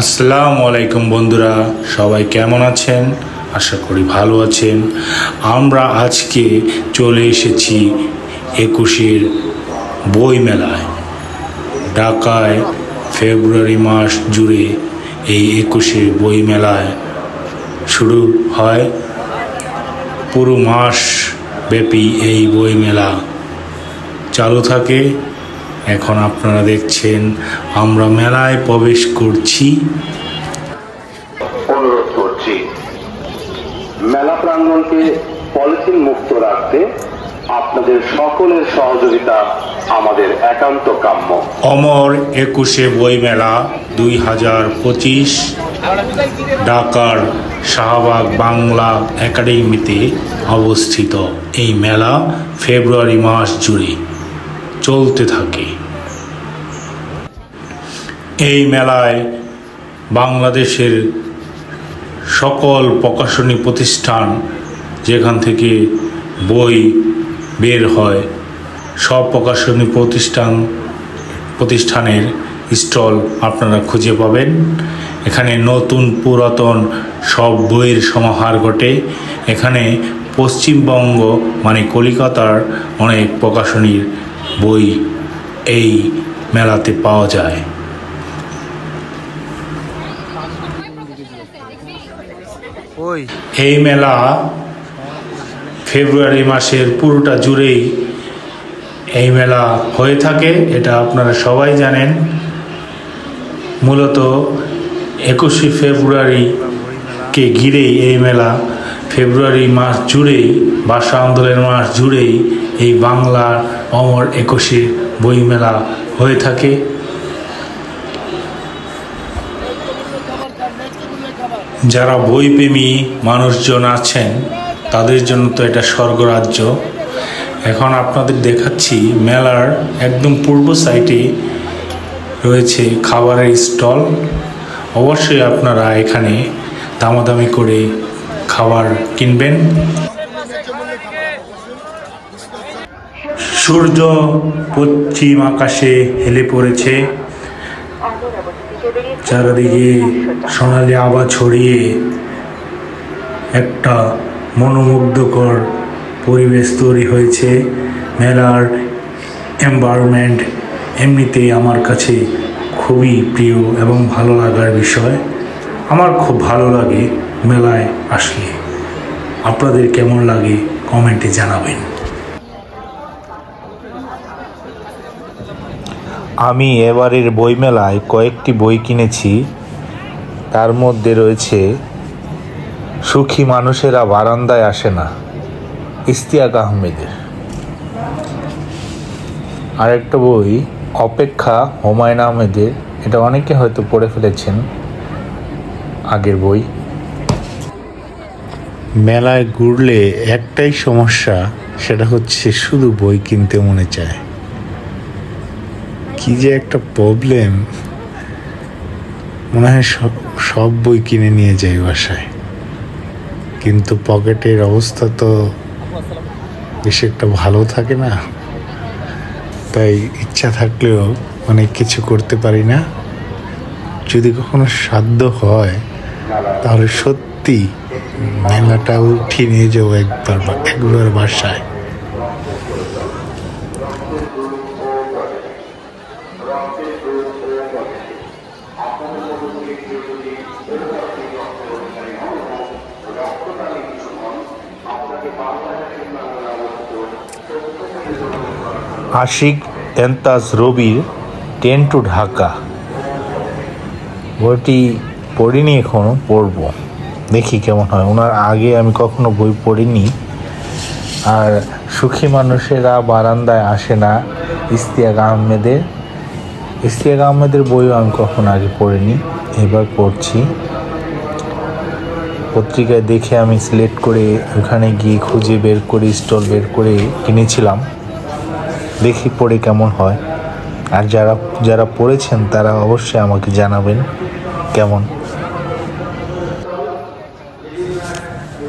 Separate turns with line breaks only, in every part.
আসসালামু আলাইকুম বন্ধুরা, সবাই কেমন আছেন? আশা করি ভালো আছেন। আমরা আজকে চলে এসেছি একুশের বই মেলায় ঢাকায় ফেব্রুয়ারি মাস জুড়ে এই একুশের বই মেলায় শুরু হয়। পুরো মাস ব্যাপী এই বই মেলা চালু থাকে। এখন আপনারা দেখছেন আমরা মেলায় প্রবেশ করছি।
অনুরোধ করছি মেলা প্রাঙ্গণকে পলিথিন মুক্ত রাখতে আপনাদের সকলের সহযোগিতা আমাদের একান্ত কাম্য।
অমর একুশে বই মেলা দুই হাজার পঁচিশ ঢাকার শাহবাগ বাংলা একাডেমিতে অবস্থিত। এই মেলা ফেব্রুয়ারি মাস জুড়ে। চলতে থাকে। এই মেলায় বাংলাদেশের সকল প্রকাশনী প্রতিষ্ঠান যেখান থেকে বই বের হয়, সব প্রকাশনী প্রতিষ্ঠান, প্রতিষ্ঠানের স্টল আপনারা খুঁজে পাবেন। এখানে নতুন পুরাতন সব বইয়ের সমাহার ঘটে। এখানে পশ্চিমবঙ্গ মানে কলিকাতার অনেক প্রকাশনীর বই এই মেলাতে পাওয়া যায়। এই মেলা ফেব্রুয়ারি মাসের পুরোটা জুড়েই এই মেলা হয়ে থাকে এটা আপনারা সবাই জানেন। মূলত একুশে ফেব্রুয়ারিকে ঘিরেই এই মেলা ফেব্রুয়ারি মাস জুড়েই ভাষা আন্দোলনের মাস জুড়েই এই বাংলার অমর একুশে বইমেলা হয়ে থাকে। যারা বইপ্রেমী মানুষজন আছেন, তাদের জন্য তো এটা স্বর্গরাজ্য। এখন আপনাদের দেখাচ্ছি মেলার একদম পূর্ব সাইডে রয়েছে খাবারের স্টল। অবশ্যই আপনারা এখানে দামাদামি করে খাবার কিনবেন। সূর্য পশ্চিম আকাশে হেলে পড়েছে। চারিদিকে সোনালি আভা ছড়িয়ে একটা মনোমুগ্ধকর পরিবেশ তৈরি হয়েছে। মেলার এনভায়রনমেন্ট এমনিতেই আমার কাছে খুবই প্রিয় এবং ভালো লাগার বিষয়। আমার খুব ভালো লাগে মেলায় আসলে। আপনাদের কেমন লাগে কমেন্টে জানাবেন।
আমি এবারের বইমেলায় কয়েকটি বই কিনেছি। তার মধ্যে রয়েছে, সুখী মানুষেরা বারান্দায় আসে না, ইস্তিয়াক আহমেদের। আরেকটা বই, অপেক্ষা হুমায়ুন আহমেদের, এটা অনেকে হয়তো পড়ে ফেলেছেন, আগের বই।
মেলায় ঘুরলে একটাই সমস্যা, সেটা হচ্ছে শুধু বই কিনতে মনে চায়। কি যে একটা প্রবলেম মনে হয় সব সব বই কিনে নিয়ে যাই বাসায়। কিন্তু পকেটের অবস্থা তো বেশি একটা ভালো থাকে না। তাই ইচ্ছা থাকলেও অনেক কিছু করতে পারি না। যদি কখনো সাধ্য হয়, তাহলে সত্যি মেলাটা উঠিয়ে নিয়ে যাব একবার একবার বাসায়।
আশিক এন্তাজ রবির টেন টু ঢাকা। বইটি পড়িনি এখনও, পড়ব। দেখি কেমন হয়। ওনার আগে আমি কখনো বই পড়িনি। আর সুখী মানুষেরা বারান্দায় আসে না ইস্তিয়াক আহমেদের। ইস্তিয়াক আহমেদের বইও আমি কখনো আগে পড়িনি, এবার পড়ছি। পত্রিকায় দেখে আমি সিলেক্ট করে ওখানে গিয়ে খুঁজে বের করে স্টল বের করে কিনেছিলাম। দেখি পড়ে কেমন হয়। আর যারা যারা পড়েছেন তারা অবশ্যই আমাকে জানাবেন কেমন।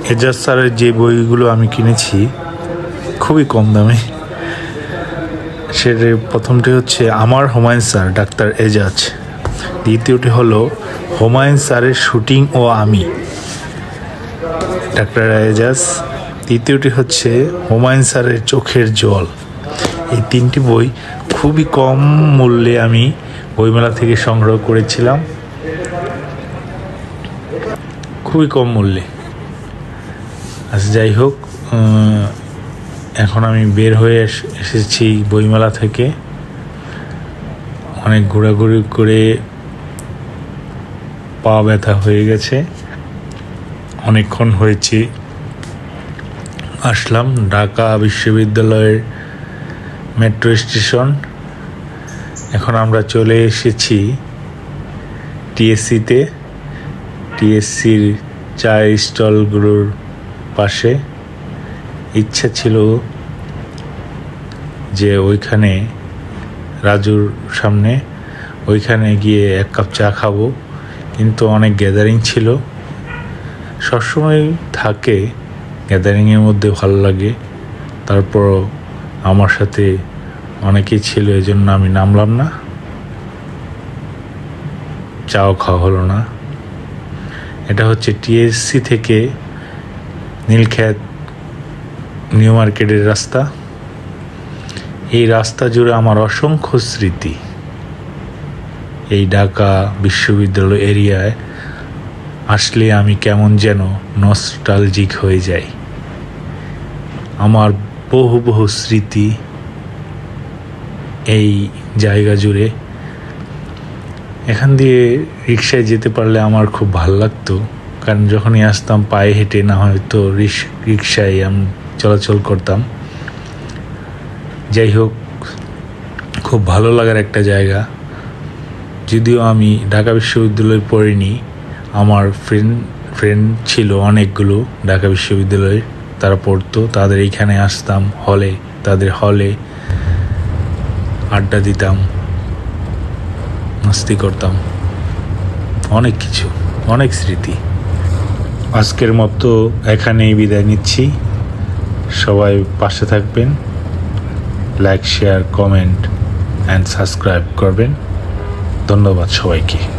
এজাজ স্যারের যে বইগুলো আমি কিনেছি, খুবই কম দামে। সেটা প্রথমটি হচ্ছে আমার হুমায়ুন স্যার, ডাক্তার এজাজ। দ্বিতীয়টি হলো হুমায়ুন স্যারের শুটিং ও আমি, ডাক্তার এজাজ। তৃতীয়টি হচ্ছে হুমায়ুন স্যারের চোখের জল। এই তিনটি বই খুবই কম মূল্যে আমি বইমেলা থেকে সংগ্রহ করেছিলাম। খুবই কম মূল্যে। আচ্ছা যাই হোক এখন আমি বের হয়ে এস- এসেছি বইমেলা থেকে। অনেক ঘোরাঘুরি করে পা ব্যথা হয়ে গেছে। অনেকক্ষণ হয়েছে। আসলাম ঢাকা বিশ্ববিদ্যালয়ের মেট্রো স্টেশন। এখন আমরা চলে এসেছি টিএসসিতে। টিএসসির চায়ের স্টলগুলোর পাশে। ইচ্ছা ছিল যে ওইখানে রাজুর সামনে, ওইখানে গিয়ে এক কাপ চা খাব। কিন্তু অনেক গ্যাদারিং ছিল। সবসময় থাকে গ্যাদারিংয়ের মধ্যে ভালো লাগে। তারপর আমার সাথে অনেকেই ছিল এই জন্য আমি নামলাম না। চাও খাওয়া হলো না। এটা হচ্ছে টিএসসি থেকে নীলখ্যাত নিউ মার্কেটের রাস্তা। এই রাস্তা জুড়ে আমার অসংখ্য স্মৃতি। এই ঢাকা বিশ্ববিদ্যালয় এরিয়ায় আসলে আমি কেমন যেন নস্টালজিক হয়ে যাই। আমার বহু বহু স্মৃতি এই জায়গা জুড়ে। এখান দিয়ে রিক্সায় যেতে পারলে আমার খুব ভালো লাগতো। কারণ যখনই আসতাম পায়ে হেঁটে, না হয়তো রিক্সায় আমি চলাচল করতাম। যাই হোক, খুব ভালো লাগার একটা জায়গা। যদিও আমি ঢাকা বিশ্ববিদ্যালয়ে পড়িনি, আমার ফ্রেন্ড ফ্রেন্ড ছিল অনেকগুলো ঢাকা বিশ্ববিদ্যালয়ে, তারা পড়তো, তাদের এইখানে আসতাম হলে তাদের হলে আড্ডা দিতাম, মস্তি করতাম। অনেক কিছু, অনেক স্মৃতি। আজকের মতো এখানেই বিদায় নিচ্ছি। সবাই পাশে থাকবেন। Like share comment and subscribe করবেন। ধন্যবাদ সবাইকে।